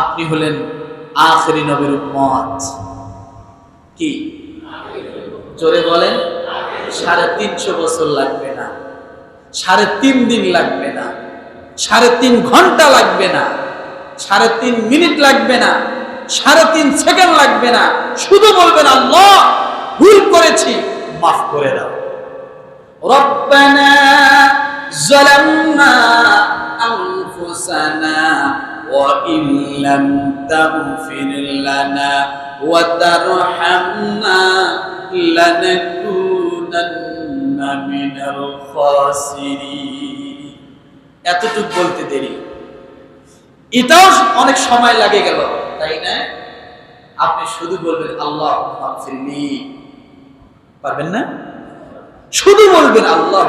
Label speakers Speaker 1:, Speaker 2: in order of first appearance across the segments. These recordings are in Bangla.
Speaker 1: আপনি হলেন আখরি নবীর উম্মত। কি? জোরে বলেন, সাড়ে তিনশো বছর লাগবে না, সাড়ে তিন দিন লাগবে না, সাড়ে তিন ঘণ্টা লাগবে না, সাড়ে তিন মিনিট লাগবে না, সাড়ে তিন সেকেন্ড লাগবে না, শুধু বলবে না ল ভুল করেছি, মাফ করে দাও। রব্বানা জালামনা لم تغفر لنا وترحمنا لنكونن من الخاسرين এতটুকু বলতে দেরি এটাও অনেক সময় লাগে গেল তাই না আপনি শুধু বলবেন আল্লাহ মাগফিরলি পারবেন না শুধু বলবেন আল্লাহ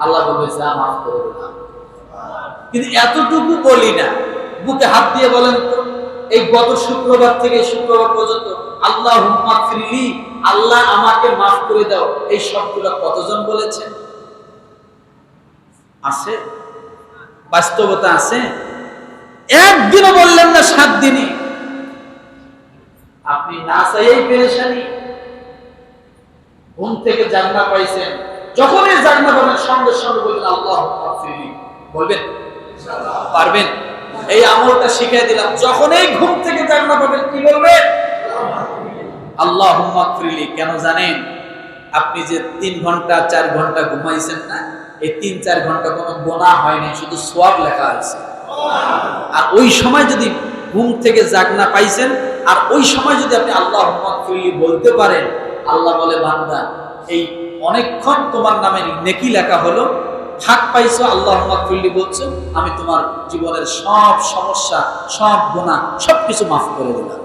Speaker 1: আল্লাহ বলবে যা মাফ করে দিলাম কিন্তু এতটুকু বলি না বুকে হাত দিয়ে বলেন, এই গত শুক্রবার থেকে শুক্রবার পর্যন্ত আল্লাহ ফিরলি, আল্লাহ আমাকে মাফ করে দাও। এই শব্দটা কতজন বলেছেন? আছে? বাস্তবতা আছে? একদিনও বললেন না সাত দিনই। আপনি না চাইয়েই পেরেশানি। ঘুম থেকে জান্না পাইছেন। যখনই জান্না পাবেন, সঙ্গে সঙ্গে বলবেন আল্লাহ বলবেন, পারবেন। এই আমলটা শিখিয়ে দিলাম। যখনই ঘুম থেকে জান্না পাবেন, কি বলবেন? আল্লাহ কেন জানেন? আপনি যে তিন ঘণ্টা, চার ঘণ্টা ঘুমাইছেন না, এই তিন, চার ঘণ্টা কোনো গোনা হয়নি শুধু সোয়াব লেখা আছে। আর ওই সময় যদি ঘুম থেকে জাগনা পাইছেন, আর ওই সময় যদি আপনি আল্লাহ মাগফিরলি বলতে পারেন, আল্লাহ বলে, বান্দা, এই অনেকক্ষণ তোমার নামে নেকি লেখা হলো থাক পাইছো আল্লাহ মাকফুল্লি বলছো, আমি তোমার জীবনের সব সমস্যা, সব গুণা সবকিছু মাফ করে দিলাম।